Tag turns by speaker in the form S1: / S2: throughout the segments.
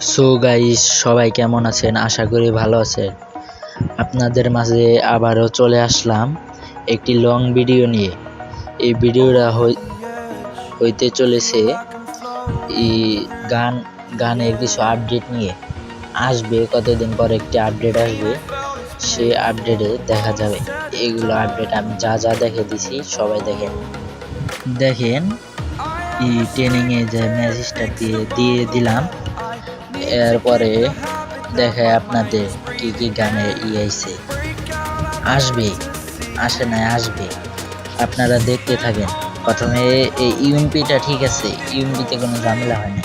S1: So guys সবাই কেমন আছেন? আশা করি ভালো আছেন। আপনাদের মাঝে আবারও চলে আসলাম একটি লং ভিডিও নিয়ে। এই ভিডিওটা হই- হইতে চলেছে গান গানের কিছু আপডেট নিয়ে। আসবে, কতদিন পর একটি আপডেট আসবে সেই আপডেটে দেখা যাবে। এগুলো আপডেট আমি যা যা দেখে দিছি, সবাই দেখেন। দেখেন, এই ট্রেনিংয়ে যে মেসেজটা দিয়ে দিয়ে দিলাম। এরপরে দেখায় আপনাদের কি কি গানে ই আইছে। আসবে, আসে নাই আসবে। আপনারা দেখতে থাকেন। প্রথমে এই ইউএমপিটা ঠিক আছে, ইউএমপিতে কোনো ঝামেলা হয় না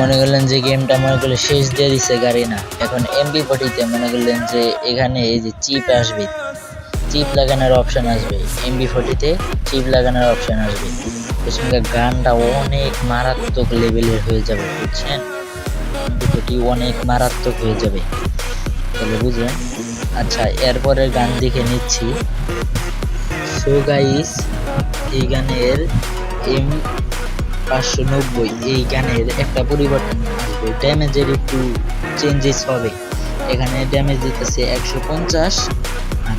S1: মনে করলেন যে গেমটা মনে করলে শেষ দিয়ে দিছে গাড়ি না। এখন এমপি ফটিতে মনে করলেন যে এখানে এই যে চিপ আসবে চিপ লাগানোর অপশান আসবে। এমবি ফটিতে চিপ লাগানোর অপশান আসবে। এর গানটা অনেক মারাত্মক লেভেলের হয়ে যাবে, বুঝছেন? দুটোটি অনেক মারাত্মক হয়ে যাবে। তাহলে বুঝলেন? আচ্ছা এরপরের গান দেখে নিচ্ছি। সো গাইস এই গানের এম পাঁচশো নব্বই, এই গানের একটা পরিবর্তন আসবে। ড্যামেজের একটু চেঞ্জেস হবে। এখানে ড্যামেজ দিতেছে একশো পঞ্চাশ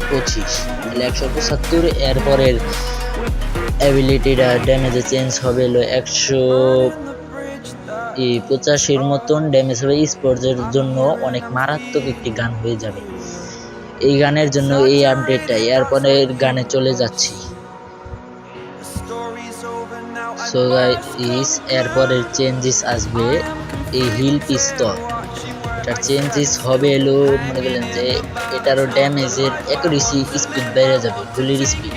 S1: পঁচিশ। তাহলে একশো পঁচাত্তর, এরপরের অ্যাবিলিটিটা ড্যামেজে চেঞ্জ হবে হলো একশো পঁচাশির মতন ড্যামেজ হবে। স্পোর্টসের জন্য অনেক মারাত্মক একটি গান হয়ে যাবে। এই গানের জন্য এই আপডেটটা এরপরের গানে চলে যাচ্ছি। সো গাইস এরপরের চেঞ্জেস আসবে এই হিল পিস্তল এটার চেঞ্জেস হবে এলো, মনে করলেন যে এটারও ড্যামেজের অ্যাকুরেসি স্পিড বেড়ে যাবে, গুলির স্পিড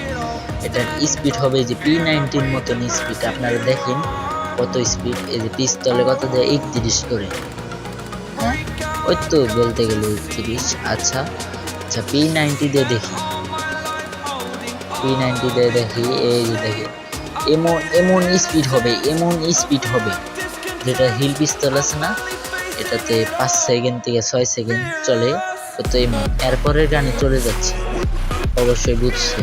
S1: এটার স্পিড হবে যে পি নাইনটির মতন স্পিড আপনারা দেখেন কত স্পিড এই যে পিস্তলে কত দেয় একত্রিশ করে। হ্যাঁ? ওই তো বলতে গেলে একত্রিশ আচ্ছা আচ্ছা পি নাইনটি দিয়ে দেখি। পি নাইনটি দিয়ে দেখি, এই যে দেখি, এমন এমন স্পিড হবে, এমন স্পিড হবে, যেটা হিল পিস্তল আছে না? এটাতে পাঁচ সেকেন্ড থেকে ছয় সেকেন্ড চলে। এমন এরপরের গানে চলে যাচ্ছে। অবশ্যই বুঝছে।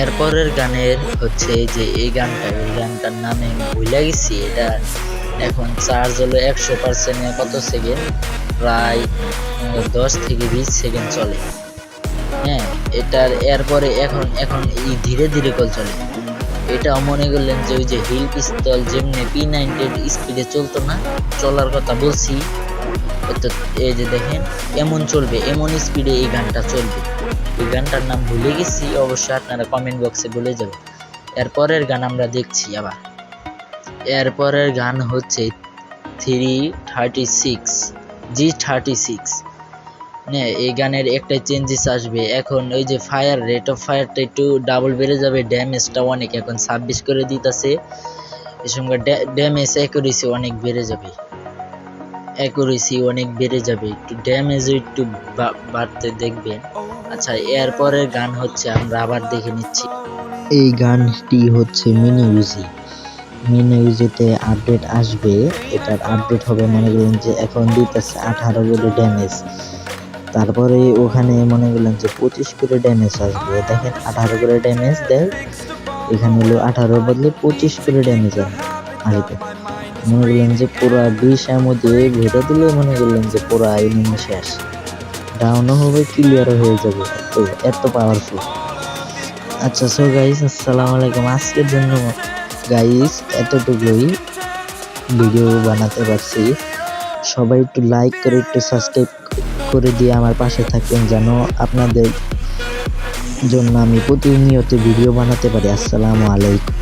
S1: এরপরের গানের হচ্ছে যে এই গানটা, এই গানটার নামে ভুলে গেছি। এটা এখন চার্জ হলো একশো পার্সেন্টে কত সেকেন্ড প্রায় দশ থেকে বিশ সেকেন্ড চলে। হ্যাঁ এটার এরপরে এখন এখন এই ধীরে ধীরে কল চলে। এটা মনে করলেন যে ওই যে হিল পিস্তল যেমনি পি নাইনটির স্পিডে চলতো না, চলার কথা বলছি। তো এই যে দেখেন, এমন চলবে, এমন স্পিডে এই গানটা চলবে। এই গানটার নাম ভুলে গেছি, অবশ্যই আপনারা কমেন্ট বক্সে বলে যাবেন। এরপরের গান আমরা দেখছি আবার। এরপরের গান হচ্ছে three thirty six G thirty six এই গানের একটা চেঞ্জেস আসবে। এখন ওই যে ফায়ার রেট অফ ফায়ারটা একটু ডাবল বেড়ে যাবে ড্যামেজটা অনেক, এখন ছাব্বিশ করে দিতেছে। এর সঙ্গে ড্যামেজ অ্যাকুরেসি অনেক বেড়ে যাবে। অ্যাকুরেসি অনেক বেড়ে যাবে, একটু ড্যামেজও একটু বাড়তে দেখবেন। আচ্ছা এরপরের গান হচ্ছে, আমরা আবার দেখে নিচ্ছি। এই গানটি হচ্ছে মিনি ইউজি মিনি ইউজিতে আপডেট আসবে, এটার আপডেট হবে, মনে করেন যে এখন দিতেছে আঠারো করে ড্যামেজ তারপরে ওখানে মনে করলেন যে পঁচিশ করে ড্যামেজ আসবে। দেখেন আঠারো করে ড্যামেজ দেয়। এখানে হলো আঠারোর বদলে পঁচিশ করে ড্যামেজ আসবে। মনে করলেন যে পুরো এর মধ্যে ভেটে দিলে মনে করলেন যে পুরো এনিমি শেষ। ডাউনও হবে ক্লিয়ারও হয়ে যাবে। এত এত পাওয়ারফুল আচ্ছা সো গাইস আসসালামু আলাইকুম। আজকের জন্য গাইস এতটুকুই ভিডিও বানাতে পারছি। সবাই একটু লাইক করে, একটু সাবস্ক্রাইব করে দিয়ে আমার পাশে থাকবেন যেন আপনাদের জন্য আমি প্রতিনিয়ত ভিডিও বানাতে পারি। আসসালামু আলাইকুম।